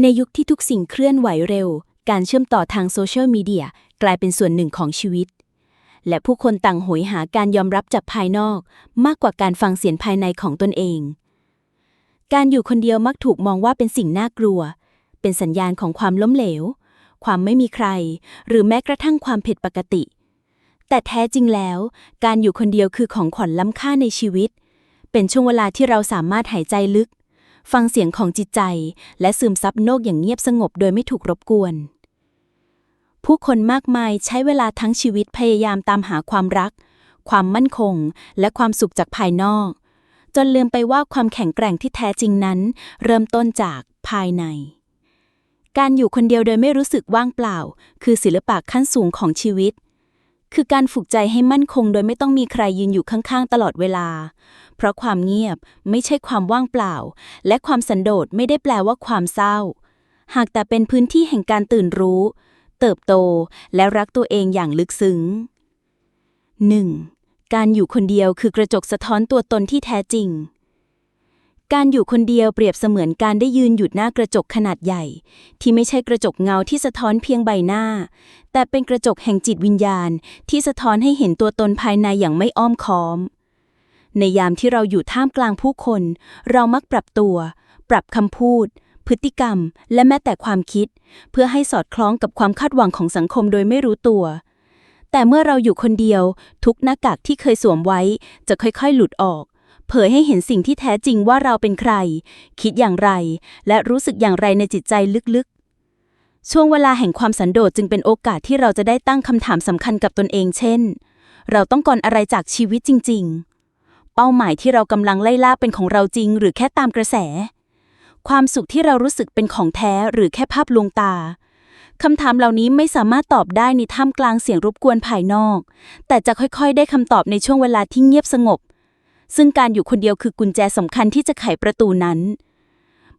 ในยุคที่ทุกสิ่งเคลื่อนไหวเร็ว การเชื่อมต่อทางโซเชียลมีเดียกลายเป็นส่วนหนึ่งของชีวิต และผู้คนต่างโหยหาการยอมรับจากภายนอก มากกว่าการฟังเสียงภายในของตนเอง การอยู่คนเดียวมักถูกมองว่าเป็นสิ่งน่ากลัว เป็นสัญญาณของความล้มเหลว ความไม่มีใคร หรือแม้กระทั่งความผิดปกติ แต่แท้จริงแล้ว การอยู่คนเดียวคือของขวัญล้ำค่าในชีวิต เป็นช่วงเวลาที่เราสามารถหายใจลึก ฟังเสียงของจิตใจ และซึมซับโลกอย่างเงียบสงบโดยไม่ถูกรบกวน ผู้คนมากมายใช้เวลาทั้งชีวิตพยายามตามหาความรัก ความมั่นคง และความสุขจากภายนอก จนลืมไปว่าความแข็งแกร่งที่แท้จริงนั้น เริ่มต้นจากภายใน การอยู่คนเดียวโดยไม่รู้สึกว่างเปล่า คือศิลปะขั้นสูงของชีวิต คือการฝึกใจให้มั่นคงโดยไม่ต้องมีใครยืนอยู่ข้างๆ ตลอดเวลา เพราะความเงียบไม่ใช่ความว่างเปล่า และความสันโดษไม่ได้แปลว่าความเศร้า หากแต่เป็นพื้นที่แห่งการตื่นรู้ เติบโตและรักตัวเองอย่างลึกซึ้ง 1. การอยู่คนเดียวคือกระจกสะท้อนตัวตนที่แท้จริง การอยู่คนเดียวเปรียบเสมือนการได้ยืนหยุดหน้ากระจกขนาดใหญ่ ที่ไม่ใช่กระจกเงาที่สะท้อนเพียงใบหน้า แต่เป็นกระจกแห่งจิตวิญญาณ ที่สะท้อนให้เห็นตัวตนภายในอย่างไม่อ้อมค้อม ในยามที่เราอยู่ท่ามกลางผู้คน เรามักปรับตัว ปรับคำพูด พฤติกรรม และแม้แต่ความคิด เพื่อให้สอดคล้องกับความคาดหวังของสังคมโดยไม่รู้ตัวแต่เมื่อเราอยู่คนเดียว ทุกหน้ากากที่เคยสวมไว้จะค่อยๆ หลุดออก เผยให้เห็นสิ่งที่แท้จริงว่าเราเป็นใคร คิดอย่างไร และรู้สึกอย่างไรในจิตใจลึกๆ ช่วงเวลาแห่งความสันโดษจึงเป็นโอกาสที่เราจะได้ตั้งคำถามสำคัญกับตนเอง เช่น เราต้องการอะไรจากชีวิตจริง ๆ เป้าหมายที่เรากำลังไล่ล่าเป็นของเราจริง หรือแค่ตามกระแส ความสุขที่เรารู้สึกเป็นของแท้หรือแค่ภาพลวงตาคำถามเหล่านี้ไม่สามารถตอบได้ในท่ามกลางเสียงรบกวนภายนอก แต่จะค่อยๆ ได้คำตอบในช่วงเวลาที่เงียบสงบ ซึ่งการอยู่คนเดียวคือกุญแจสำคัญที่จะไขประตูนั้น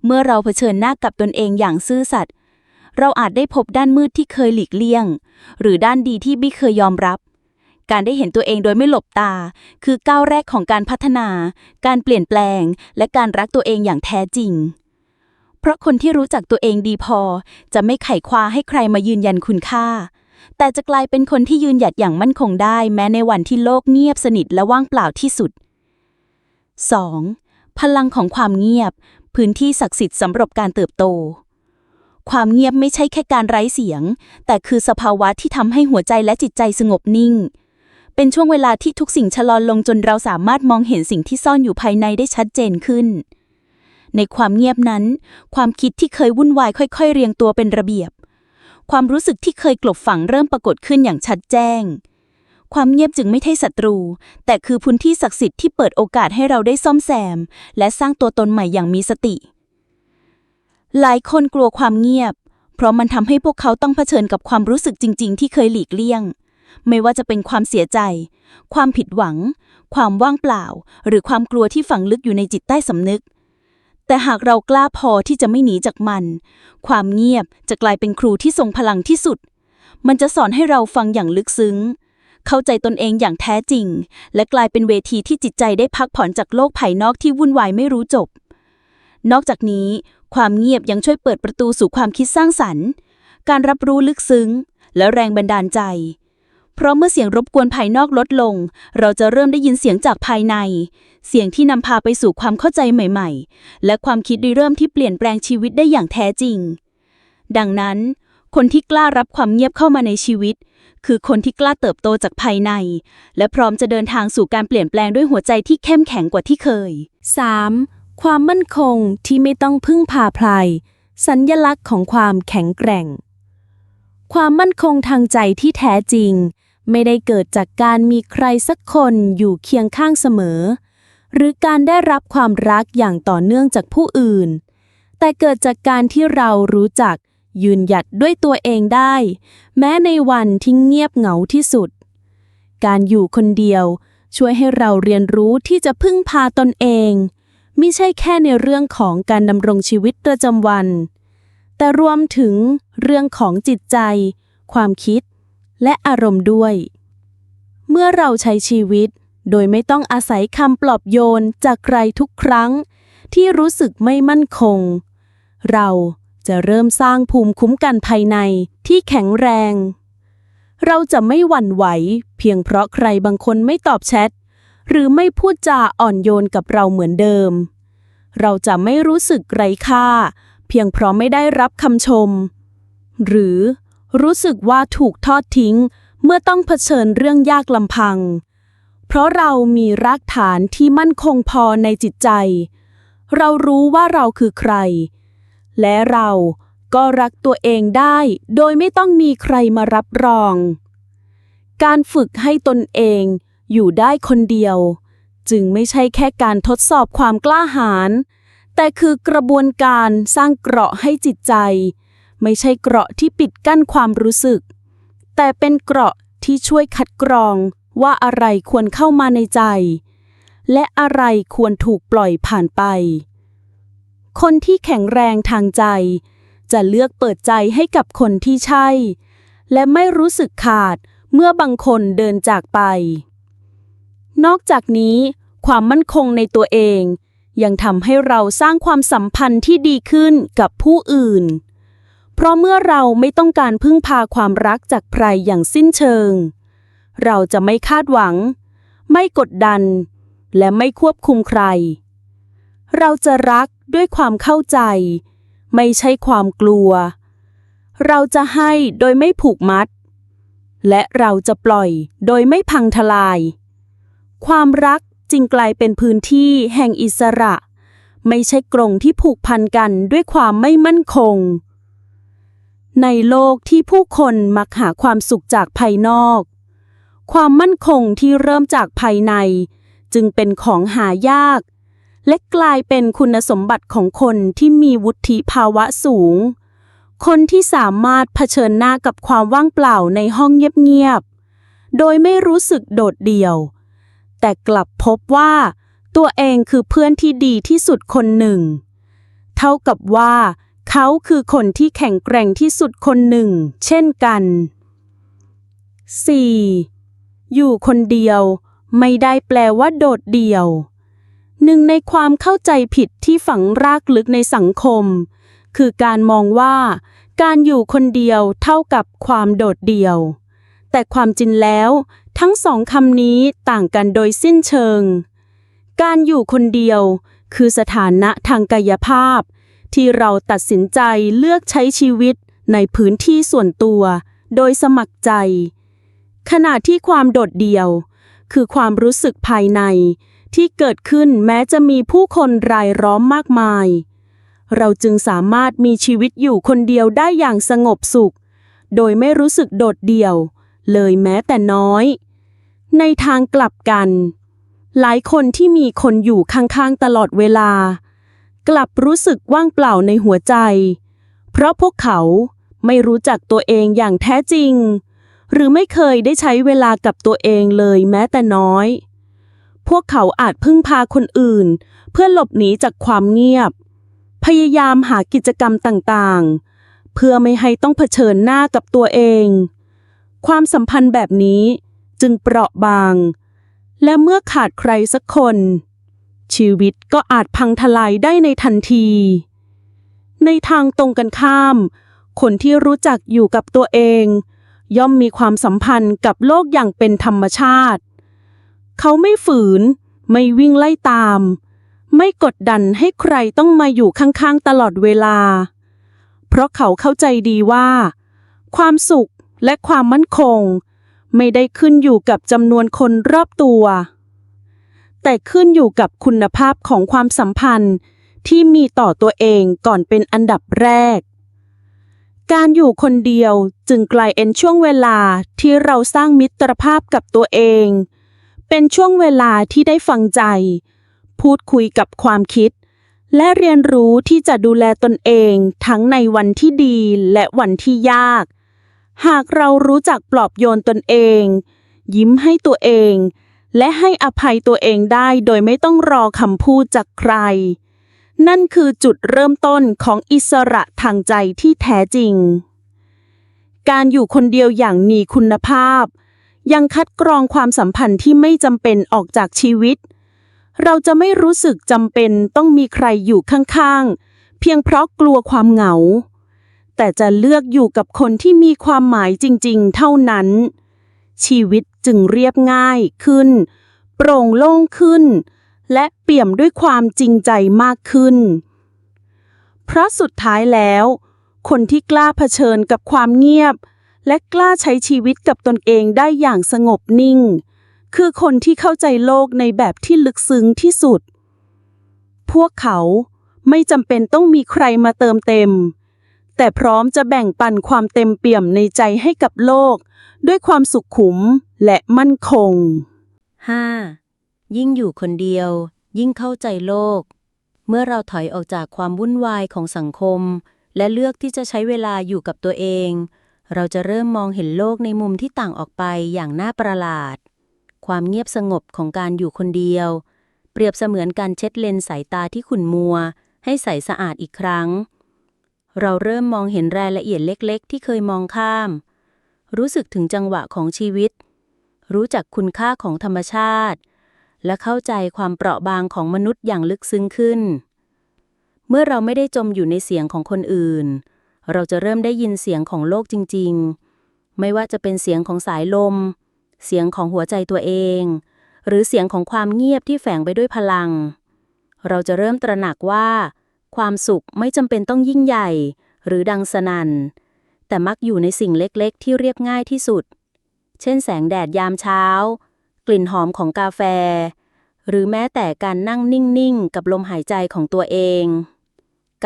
เมื่อเราเผชิญหน้ากับตนเองอย่างซื่อสัตย์เราอาจได้พบด้านมืดที่เคยหลีกเลี่ยง หรือด้านดีที่ไม่เคยยอมรับ การได้เห็นตัวเองโดยไม่หลบตา คือก้าวแรกของการพัฒนา การเปลี่ยนแปลง และการรักตัวเองอย่างแท้จริง เพราะคนที่รู้จักตัวเองดีพอ จะไม่ไขคว้าให้ใครมายืนยันคุณค่า แต่จะกลายเป็นคนที่ยืนหยัดอย่างมั่นคงได้ แม้ในวันที่โลกเงียบสนิทและว่างเปล่าที่สุด 2. พลังของความเงียบ พื้นที่ศักดิ์สิทธิ์สำหรับการเติบโต ความเงียบไม่ใช่แค่การไร้เสียง แต่คือสภาวะที่ทำให้หัวใจและจิตใจสงบนิ่ง เป็นช่วงเวลาที่ทุกสิ่งชะลอลงจนเราสามารถมองเห็นสิ่งที่ซ่อนอยู่ภายในได้ชัดเจนขึ้น ในความเงียบนั้น ความคิดที่เคยวุ่นวายค่อย ๆ เรียงตัวเป็นระเบียบ ความรู้สึกที่เคยกลบฝังเริ่มปรากฏขึ้นอย่างชัดแจ้ง ความเงียบจึงไม่ใช่ศัตรู แต่คือพื้นที่ศักดิ์สิทธิ์ที่เปิดโอกาสให้เราได้ซ่อมแซม และสร้างตัวตนใหม่อย่างมีสติ หลายคนกลัวความเงียบ เพราะมันทำให้พวกเขาต้องเผชิญกับความรู้สึกจริง ๆ ที่เคยหลีกเลี่ยง ไม่ว่าจะเป็นความเสียใจ ความผิดหวัง ความว่างเปล่า หรือความกลัวที่ฝังลึกอยู่ในจิตใต้สำนึกแต่หากเรากล้าพอที่จะไม่หนีจากมัน ความเงียบจะกลายเป็นครูที่ทรงพลังที่สุด มันจะสอนให้เราฟังอย่างลึกซึ้ง เข้าใจตนเองอย่างแท้จริง และกลายเป็นเวทีที่จิตใจได้พักผ่อนจากโลกภายนอกที่วุ่นวายไม่รู้จบ นอกจากนี้ ความเงียบยังช่วยเปิดประตูสู่ความคิดสร้างสรรค์ การรับรู้ลึกซึ้ง และแรงบันดาลใจ เพราะเมื่อเสียงรบกวนภายนอกลดลง เราจะเริ่มได้ยินเสียงจากภายใน เสียงที่นำพาไปสู่ความเข้าใจใหม่ ๆ และความคิดริเริ่มที่เปลี่ยนแปลงชีวิตได้อย่างแท้จริง ดังนั้นคนที่กล้ารับความเงียบเข้ามาในชีวิต คือคนที่กล้าเติบโตจากภายใน และพร้อมจะเดินทางสู่การเปลี่ยนแปลงด้วยหัวใจที่เข้มแข็งกว่าที่เคย 3. ความมั่นคงที่ไม่ต้องพึ่งพาใครสัญญลักษณ์ของความแข็งแกร่ง ความมั่นคงทางใจที่แท้จริง ไม่ได้เกิดจากการมีใครสักคนอยู่เคียงข้างเสมอ หรือการได้รับความรักอย่างต่อเนื่องจากผู้อื่น แต่เกิดจากการที่เรารู้จัก ยืนหยัดด้วยตัวเองได้ แม้ในวันที่เงียบเหงาที่สุด การอยู่คนเดียวช่วยให้เราเรียนรู้ที่จะพึ่งพาตนเองไมิใช่แค่ในเรื่องของการดำรงชีวิตประจำวัน แต่รวมถึงเรื่องของจิตใจ ความคิด และอารมณ์ด้วย เมื่อเราใช้ชีวิตโดยไม่ต้องอาศัยคำปลอบโยนจากใครทุกครั้ง ที่รู้สึกไม่มั่นคง เรา จะเริ่มสร้างภูมิคุ้มกันภายในที่แข็งแรง เราจะไม่หวั่นไหว เพียงเพราะใครบางคนไม่ตอบแชท หรือไม่พูดจาอ่อนโยนกับเราเหมือนเดิม เราจะไม่รู้สึกไร้ค่า เพียงเพราะไม่ได้รับคำชม หรือรู้สึกว่าถูกทอดทิ้ง เมื่อต้องเผชิญเรื่องยากลำพัง เพราะเรามีรากฐานที่มั่นคงพอในจิตใจ เรารู้ว่าเราคือใคร และเราก็รักตัวเองได้โดยไม่ต้องมีใครมารับรอง การฝึกให้ตนเองอยู่ได้คนเดียว จึงไม่ใช่แค่การทดสอบความกล้าหาญแต่คือกระบวนการสร้างเกราะให้จิตใจ ไม่ใช่เกราะที่ปิดกั้นความรู้สึก แต่เป็นเกราะที่ช่วยคัดกรองว่าอะไรควรเข้ามาในใจ และอะไรควรถูกปล่อยผ่านไป คนที่แข็งแรงทางใจ จะเลือกเปิดใจให้กับคนที่ใช่ และไม่รู้สึกขาดเมื่อบางคนเดินจากไป นอกจากนี้ ความมั่นคงในตัวเอง ยังทำให้เราสร้างความสัมพันธ์ที่ดีขึ้นกับผู้อื่น เพราะเมื่อเราไม่ต้องการพึ่งพาความรักจากใครอย่างสิ้นเชิง เราจะไม่คาดหวัง ไม่กดดัน และไม่ควบคุมใคร เราจะรักด้วยความเข้าใจ ไม่ใช่ความกลัว เราจะให้โดยไม่ผูกมัด และเราจะปล่อยโดยไม่พังทลาย ความรักจึงกลายเป็นพื้นที่แห่งอิสระ ไม่ใช่กรงที่ผูกพันกันด้วยความไม่มั่นคง ในโลกที่ผู้คนมักหาความสุขจากภายนอก ความมั่นคงที่เริ่มจากภายใน จึงเป็นของหายาก และกลายเป็นคุณสมบัติของคนที่มีวุฒิภาวะสูง คนที่สามารถเผชิญหน้ากับความว่างเปล่าในห้องเงียบๆ โดยไม่รู้สึกโดดเดี่ยว แต่กลับพบว่า ตัวเองคือเพื่อนที่ดีที่สุดคนหนึ่ง เท่ากับว่า เขาคือคนที่แข็งแกร่งที่สุดคนหนึ่ง เช่นกัน 4. อยู่คนเดียวไม่ได้แปลว่าโดดเดี่ยว หนึ่งในความเข้าใจผิดที่ฝังรากลึกในสังคม คือการมองว่า การอยู่คนเดียวเท่ากับความโดดเดี่ยว แต่ความจริงแล้ว ทั้งสองคำนี้ต่างกันโดยสิ้นเชิง การอยู่คนเดียว คือสถานะทางกายภาพ ที่เราตัดสินใจเลือกใช้ชีวิตในพื้นที่ส่วนตัว โดยสมัครใจ ขณะที่ความโดดเดี่ยว คือความรู้สึกภายใน ที่เกิดขึ้นแม้จะมีผู้คนรายล้อมมากมาย เราจึงสามารถมีชีวิตอยู่คนเดียวได้อย่างสงบสุข โดยไม่รู้สึกโดดเดี่ยว เลยแม้แต่น้อย ในทางกลับกัน หลายคนที่มีคนอยู่ข้างๆตลอดเวลา กลับรู้สึกว่างเปล่าในหัวใจ เพราะพวกเขาไม่รู้จักตัวเองอย่างแท้จริง หรือไม่เคยได้ใช้เวลากับตัวเองเลยแม้แต่น้อย พวกเขาอาจพึ่งพาคนอื่น เพื่อหลบหนีจากความเงียบ พยายามหากิจกรรมต่างๆ เพื่อไม่ให้ต้องเผชิญหน้ากับตัวเอง ความสัมพันธ์แบบนี้จึงเปราะบาง และเมื่อขาดใครสักคน ชีวิตก็อาจพังทลายได้ในทันที ในทางตรงกันข้าม คนที่รู้จักอยู่กับตัวเอง ย่อมมีความสัมพันธ์กับโลกอย่างเป็นธรรมชาติ เขาไม่ฝืน ไม่วิ่งไล่ตาม ไม่กดดันให้ใครต้องมาอยู่ข้างๆตลอดเวลา เพราะเขาเข้าใจดีว่า ความสุขและความมั่นคง ไม่ได้ขึ้นอยู่กับจำนวนคนรอบตัว แต่ขึ้นอยู่กับคุณภาพของความสัมพันธ์ที่มีต่อตัวเองก่อนเป็นอันดับแรก การอยู่คนเดียวจึงกลายเป็นช่วงเวลาที่เราสร้างมิตรภาพกับตัวเอง เป็นช่วงเวลาที่ได้ฟังใจ พูดคุยกับความคิด และเรียนรู้ที่จะดูแลตนเองทั้งในวันที่ดีและวันที่ยาก หากเรารู้จักปลอบโยนตนเอง ยิ้มให้ตัวเอง และให้อภัยตัวเองได้โดยไม่ต้องรอคำพูดจากใคร นั่นคือจุดเริ่มต้นของอิสระทางใจที่แท้จริง การอยู่คนเดียวอย่างมีคุณภาพ ยังคัดกรองความสัมพันธ์ที่ไม่จำเป็นออกจากชีวิต เราจะไม่รู้สึกจำเป็นต้องมีใครอยู่ข้างๆ เพียงเพราะกลัวความเหงา แต่จะเลือกอยู่กับคนที่มีความหมายจริงๆ เท่านั้น ชีวิตจึงเรียบง่ายขึ้น โปร่งโล่งขึ้น และเปี่ยมด้วยความจริงใจมากขึ้น เพราะสุดท้ายแล้ว คนที่กล้าเผชิญกับความเงียบ และกล้าใช้ชีวิตกับตนเองได้อย่างสงบนิ่ง คือคนที่เข้าใจโลกในแบบที่ลึกซึ้งที่สุด พวกเขาไม่จำเป็นต้องมีใครมาเติมเต็ม แต่พร้อมจะแบ่งปันความเต็มเปี่ยมในใจให้กับโลก ด้วยความสุขขุมและมั่นคง 5. ยิ่งอยู่คนเดียว ยิ่งเข้าใจโลก เมื่อเราถอยออกจากความวุ่นวายของสังคม และเลือกที่จะใช้เวลาอยู่กับตัวเอง เราจะเริ่มมองเห็นโลกในมุมที่ต่างออกไปอย่างน่าประหลาด ความเงียบสงบของการอยู่คนเดียว เปรียบเสมือนการเช็ดเลนสายตาที่ขุ่นมัว ให้ใสสะอาดอีกครั้ง เราเริ่มมองเห็นรายละเอียดเล็ก ๆ ที่เคยมองข้าม รู้สึกถึงจังหวะของชีวิต รู้จักคุณค่าของธรรมชาติ และเข้าใจความเปราะบางของมนุษย์อย่างลึกซึ้งขึ้น เมื่อเราไม่ได้จมอยู่ในเสียงของคนอื่น เราจะเริ่มได้ยินเสียงของโลกจริง ๆ ไม่ว่าจะเป็นเสียงของสายลม เสียงของหัวใจตัวเอง หรือเสียงของความเงียบที่แฝงไปด้วยพลัง เราจะเริ่มตระหนักว่า ความสุขไม่จำเป็นต้องยิ่งใหญ่ หรือดังสนัน่น แต่มักอยู่ในสิ่งเล็กๆ ที่เรียบง่ายที่สุด เช่น แสงแดดยามเช้า กลิ่นหอมของกาแฟ หรือแม้แต่การนั่งนิ่งๆ กับลมหายใจของตัวเอง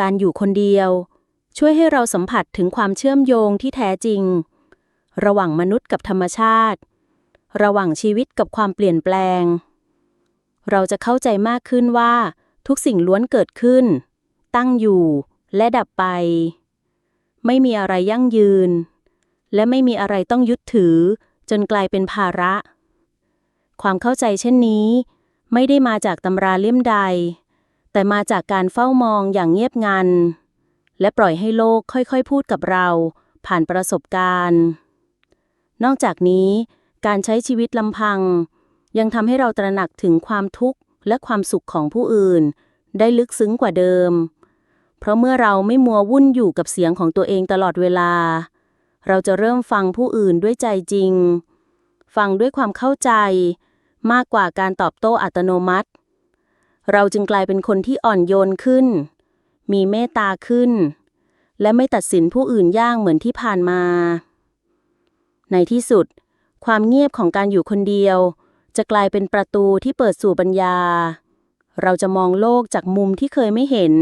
การอยู่คนเดียว ช่วยให้เราสัมผัสถึงความเชื่อมโยงที่แท้จริง ระหว่างมนุษย์กับธรรมชาติ ระหว่างชีวิตกับความเปลี่ยนแปลง เราจะเข้าใจมากขึ้นว่า ทุกสิ่งล้วนเกิดขึ้น ตั้งอยู่ และดับไป ไม่มีอะไรยั่งยืน และไม่มีอะไรต้องยึดถือ จนกลายเป็นภาระ ความเข้าใจเช่นนี้ ไม่ได้มาจากตำราเล่มใด แต่มาจากการเฝ้ามองอย่างเงียบงัน และปล่อยให้โลกค่อยๆ พูดกับเรา ผ่านประสบการณ์ นอกจากนี้การใช้ชีวิตลำพัง ยังทำให้เราตระหนักถึงความทุกข์และความสุขของผู้อื่น ได้ลึกซึ้งกว่าเดิม เพราะเมื่อเราไม่มัววุ่นอยู่กับเสียงของตัวเองตลอดเวลา เราจะเริ่มฟังผู้อื่นด้วยใจจริง ฟังด้วยความเข้าใจ มากกว่าการตอบโต้อัตโนมัติ เราจึงกลายเป็นคนที่อ่อนโยนขึ้น มีเมตตาขึ้น และไม่ตัดสินผู้อื่นย่างเหมือนที่ผ่านมา ในที่สุด ความเงียบของการอยู่คนเดียว จะกลายเป็นประตูที่เปิดสู่ปัญญา เราจะมองโลกจากมุมที่เคยไม่เห็น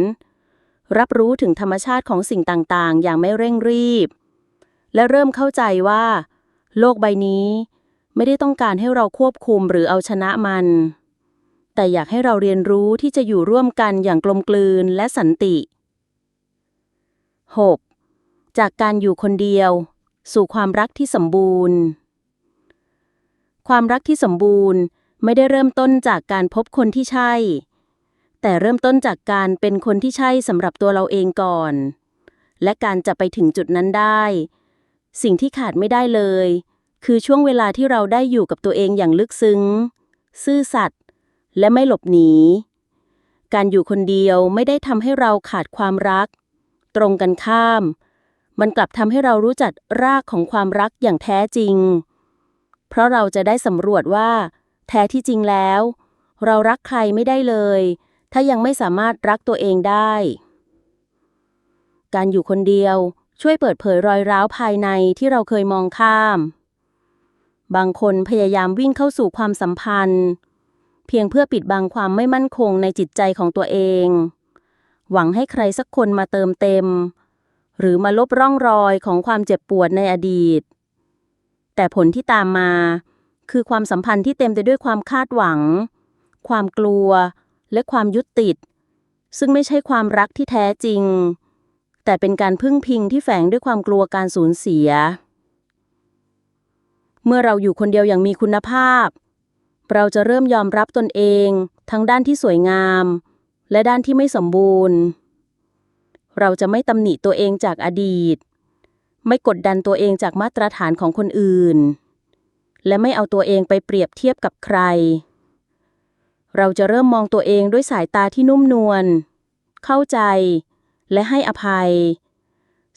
รับรู้ถึงธรรมชาติของสิ่งต่างๆ อย่างไม่เร่งรีบ และเริ่มเข้าใจว่า โลกใบนี้ ไม่ได้ต้องการให้เราควบคุมหรือเอาชนะมัน แต่อยากให้เราเรียนรู้ที่จะอยู่ร่วมกันอย่างกลมกลืนและสันติ 6. จากการอยู่คนเดียว สู่ความรักที่สมบูรณ์ ความรักที่สมบูรณ์ไม่ได้เริ่มต้นจากการพบคนที่ใช่ แต่เริ่มต้นจากการเป็นคนที่ใช่สำหรับตัวเราเองก่อน และการจะไปถึงจุดนั้นได้ สิ่งที่ขาดไม่ได้เลย คือช่วงเวลาที่เราได้อยู่กับตัวเองอย่างลึกซึ้ง ซื่อสัตย์ และไม่หลบหนี การอยู่คนเดียวไม่ได้ทำให้เราขาดความรัก ตรงกันข้าม มันกลับทำให้เรารู้จักรากของความรักอย่างแท้จริง เพราะเราจะได้สำรวจว่า แท้ที่จริงแล้ว เรารักใครไม่ได้เลย ถ้ายังไม่สามารถรักตัวเองได้ การอยู่คนเดียวช่วยเปิดเผยรอยร้าวภายในที่เราเคยมองข้าม บางคนพยายามวิ่งเข้าสู่ความสัมพันธ์ เพียงเพื่อปิดบังความไม่มั่นคงในจิตใจของตัวเอง หวังให้ใครสักคนมาเติมเต็ม หรือมาลบร่องรอยของความเจ็บปวดในอดีต แต่ผลที่ตามมา คือความสัมพันธ์ที่เต็มไปด้วยความคาดหวัง ความกลัว และความยึดติด ซึ่งไม่ใช่ความรักที่แท้จริง แต่เป็นการพึ่งพิงที่แฝงด้วยความกลัวการสูญเสีย เมื่อเราอยู่คนเดียวอย่างมีคุณภาพ เราจะเริ่มยอมรับตนเอง ทั้งด้านที่สวยงาม และด้านที่ไม่สมบูรณ์ เราจะไม่ตำหนิตัวเองจากอดีต ไม่กดดันตัวเองจากมาตรฐานของคนอื่น และไม่เอาตัวเองไปเปรียบเทียบกับใคร เราจะเริ่มมองตัวเองด้วยสายตาที่นุ่มนวล เข้าใจ และให้อภัย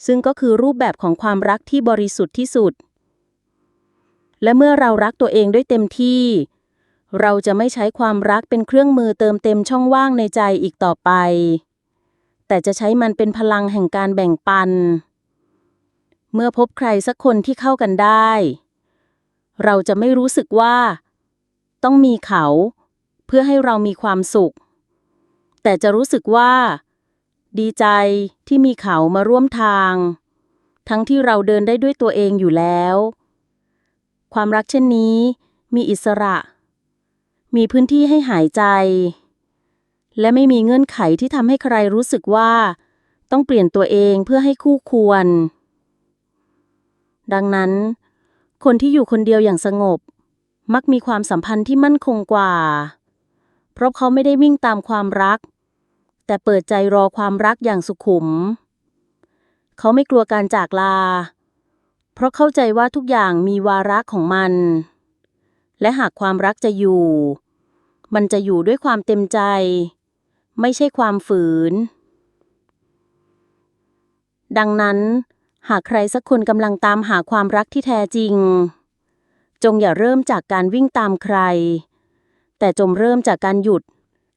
ซึ่งก็คือรูปแบบของความรักที่บริสุทธิ์ที่สุด และเมื่อเรารักตัวเองด้วยเต็มที่ เราจะไม่ใช้ความรักเป็นเครื่องมือเติมเต็มช่องว่างในใจอีกต่อไป แต่จะใช้มันเป็นพลังแห่งการแบ่งปัน เมื่อพบใครสักคนที่เข้ากันได้ เราจะไม่รู้สึกว่า ต้องมีเขา เพื่อให้เรามีความสุข แต่จะรู้สึกว่า ดีใจที่มีเขามาร่วมทาง ทั้งที่เราเดินได้ด้วยตัวเองอยู่แล้ว ความรักเช่นนี้ มีอิสระ มีพื้นที่ให้หายใจ และไม่มีเงื่อนไขที่ทำให้ใครรู้สึกว่า ต้องเปลี่ยนตัวเองเพื่อให้คู่ควร ดังนั้น คนที่อยู่คนเดียวอย่างสงบ มักมีความสัมพันธ์ที่มั่นคงกว่า เพราะเขาไม่ได้วิ่งตามความรัก แต่เปิดใจรอความรักอย่างสุขุม เขาไม่กลัวการจากลา เพราะเข้าใจว่าทุกอย่างมีวาระของมัน และหากความรักจะอยู่ มันจะอยู่ด้วยความเต็มใจ ไม่ใช่ความฝืน ดังนั้น หากใครสักคนกำลังตามหาความรักที่แท้จริง จงอย่าเริ่มจากการวิ่งตามใคร แต่จงเริ่มจากการหยุด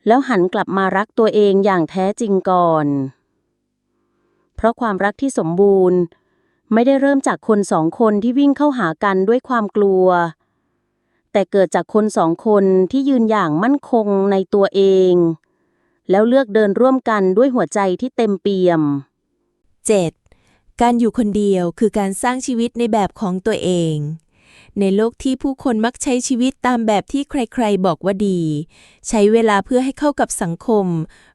แล้วหันกลับมารักตัวเองอย่างแท้จริงก่อน เพราะความรักที่สมบูรณ์ ไม่ได้เริ่มจากคนสองคนที่วิ่งเข้าหากันด้วยความกลัว แต่เกิดจากคนสองคนที่ยืนอย่างมั่นคงในตัวเอง แล้วเลือกเดินร่วมกันด้วยหัวใจที่เต็มเปี่ยม 7. การอยู่คนเดียวคือการสร้างชีวิตในแบบของตัวเอง ในโลกที่ผู้คนมักใช้ชีวิตตามแบบที่ใครๆบอกว่าดี ใช้เวลาเพื่อให้เข้ากับสังคม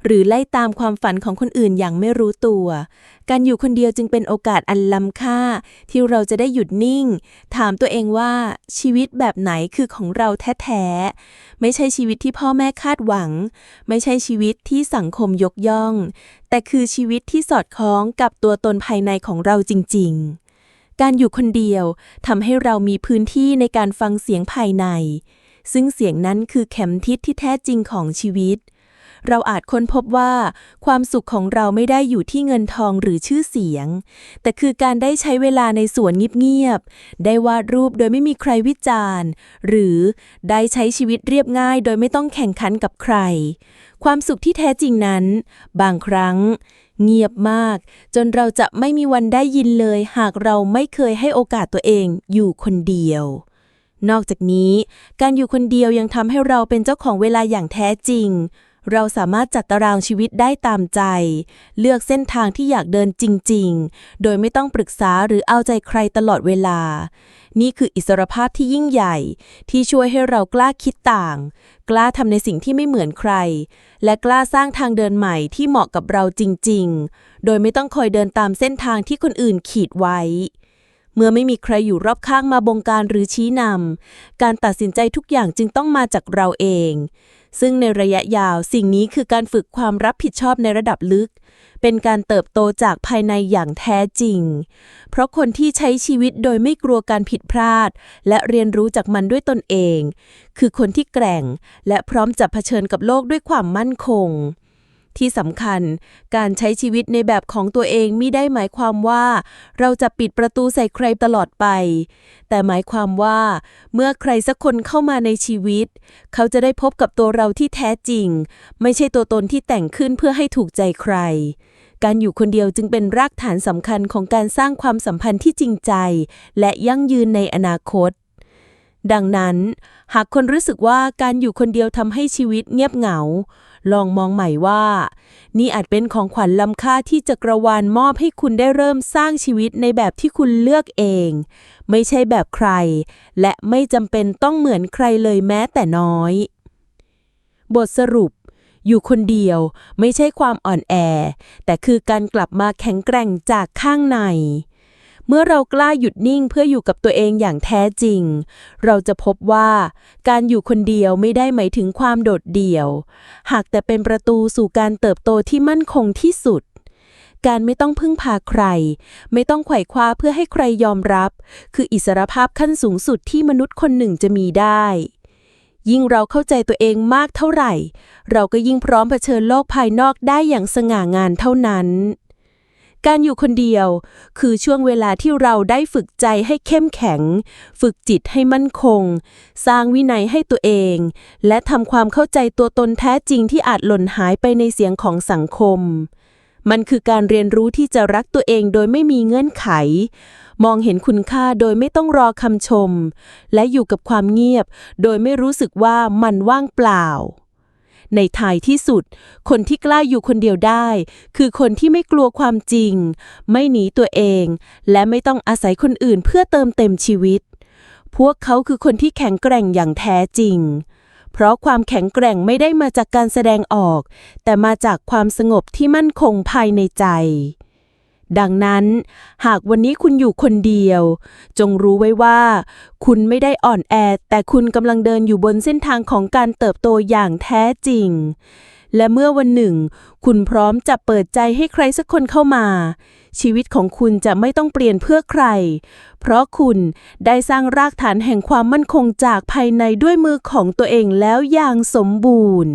หรือไล่ตามความฝันของคนอื่นอย่างไม่รู้ตัว การอยู่คนเดียวจึงเป็นโอกาสอันล้ำค่า ที่เราจะได้หยุดนิ่ง ถามตัวเองว่าชีวิตแบบไหนคือของเราแท้ๆ ไม่ใช่ชีวิตที่พ่อแม่คาดหวัง ไม่ใช่ชีวิตที่สังคมยกย่อง แต่คือชีวิตที่สอดคล้องกับตัวตนภายในของเราจริง ๆ การอยู่คนเดียวทำให้เรามีพื้นที่ในการฟังเสียงภายใน ซึ่งเสียงนั้นคือเข็มทิศที่แท้จริงของชีวิต เราอาจค้นพบว่า ความสุขของเราไม่ได้อยู่ที่เงินทองหรือชื่อเสียง แต่คือการได้ใช้เวลาในสวนเงียบๆ ได้วาดรูปโดยไม่มีใครวิจารณ์ หรือได้ใช้ชีวิตเรียบง่ายโดยไม่ต้องแข่งขันกับใคร ความสุขที่แท้จริงนั้น บางครั้ง เงียบมาก จนเราจะไม่มีวันได้ยินเลย หากเราไม่เคยให้โอกาสตัวเองอยู่คนเดียว นอกจากนี้ การอยู่คนเดียวยังทำให้เราเป็นเจ้าของเวลาอย่างแท้จริง เราสามารถจัดตารางชีวิตได้ตามใจ เลือกเส้นทางที่อยากเดินจริง ๆ โดยไม่ต้องปรึกษาหรือเอาใจใครตลอดเวลา นี่คืออิสรภาพที่ยิ่งใหญ่ ที่ช่วยให้เรากล้าคิดต่าง กล้าทำในสิ่งที่ไม่เหมือนใคร และกล้าสร้างทางเดินใหม่ที่เหมาะกับเราจริง ๆ โดยไม่ต้องคอยเดินตามเส้นทางที่คนอื่นขีดไว้เมื่อไม่มีใครอยู่รอบข้างมาบงการหรือชี้นำ การตัดสินใจทุกอย่างจึงต้องมาจากเราเอง ซึ่งในระยะยาวสิ่งนี้คือการฝึกความรับผิดชอบในระดับลึก เป็นการเติบโตจากภายในอย่างแท้จริง เพราะคนที่ใช้ชีวิตโดยไม่กลัวการผิดพลาด และเรียนรู้จากมันด้วยตนเอง คือคนที่แกร่ง และพร้อมจะเผชิญกับโลกด้วยความมั่นคง ที่สำคัญ การใช้ชีวิตในแบบของตัวเองมิได้หมายความว่า เราจะปิดประตูใส่ใครตลอดไป แต่หมายความว่า เมื่อใครสักคนเข้ามาในชีวิต เขาจะได้พบกับตัวเราที่แท้จริง ไม่ใช่ตัวตนที่แต่งขึ้นเพื่อให้ถูกใจใคร การอยู่คนเดียวจึงเป็นรากฐานสำคัญของการสร้างความสัมพันธ์ที่จริงใจ และยั่งยืนในอนาคตดังนั้น หากคนรู้สึกว่าการอยู่คนเดียวทำให้ชีวิตเงียบเหงาลองมองใหม่ว่า นี่อาจเป็นของขวัญล้ำค่าที่จักรวาลมอบให้คุณได้เริ่มสร้างชีวิตในแบบที่คุณเลือกเอง ไม่ใช่แบบใคร และไม่จำเป็นต้องเหมือนใครเลยแม้แต่น้อย บทสรุป อยู่คนเดียวไม่ใช่ความอ่อนแอ แต่คือการกลับมาแข็งแกร่งจากข้างใน เมื่อเรากล้าหยุดนิ่งเพื่ออยู่กับตัวเองอย่างแท้จริง เราจะพบว่าการอยู่คนเดียวไม่ได้หมายถึงความโดดเดี่ยว หากแต่เป็นประตูสู่การเติบโตที่มั่นคงที่สุด การไม่ต้องพึ่งพาใคร ไม่ต้องไขว่คว้าเพื่อให้ใครยอมรับ คืออิสรภาพขั้นสูงสุดที่มนุษย์คนหนึ่งจะมีได้ยิ่งเราเข้าใจตัวเองมากเท่าไหร่ เราก็ยิ่งพร้อมเผชิญโลกภายนอกได้อย่างสง่างามเท่านั้น การอยู่คนเดียว คือช่วงเวลาที่เราได้ฝึกใจให้เข้มแข็ง ฝึกจิตให้มั่นคง สร้างวินัยให้ตัวเอง และทำความเข้าใจตัวตนแท้จริงที่อาจหล่นหายไปในเสียงของสังคม มันคือการเรียนรู้ที่จะรักตัวเองโดยไม่มีเงื่อนไข มองเห็นคุณค่าโดยไม่ต้องรอคำชม และอยู่กับความเงียบ โดยไม่รู้สึกว่ามันว่างเปล่า ในท้ายที่สุด คนที่กล้าอยู่คนเดียวได้ คือคนที่ไม่กลัวความจริง ไม่หนีตัวเอง และไม่ต้องอาศัยคนอื่นเพื่อเติมเต็มชีวิต พวกเขาคือคนที่แข็งแกร่งอย่างแท้จริง เพราะความแข็งแกร่งไม่ได้มาจากการแสดงออก แต่มาจากความสงบที่มั่นคงภายในใจ ดังนั้น หากวันนี้คุณอยู่คนเดียว จงรู้ไว้ว่า คุณไม่ได้อ่อนแอ แต่คุณกำลังเดินอยู่บนเส้นทางของการเติบโตอย่างแท้จริง และเมื่อวันหนึ่ง คุณพร้อมจะเปิดใจให้ใครสักคนเข้ามา ชีวิตของคุณจะไม่ต้องเปลี่ยนเพื่อใคร เพราะคุณได้สร้างรากฐานแห่งความมั่นคงจากภายในด้วยมือของตัวเองแล้วอย่างสมบูรณ์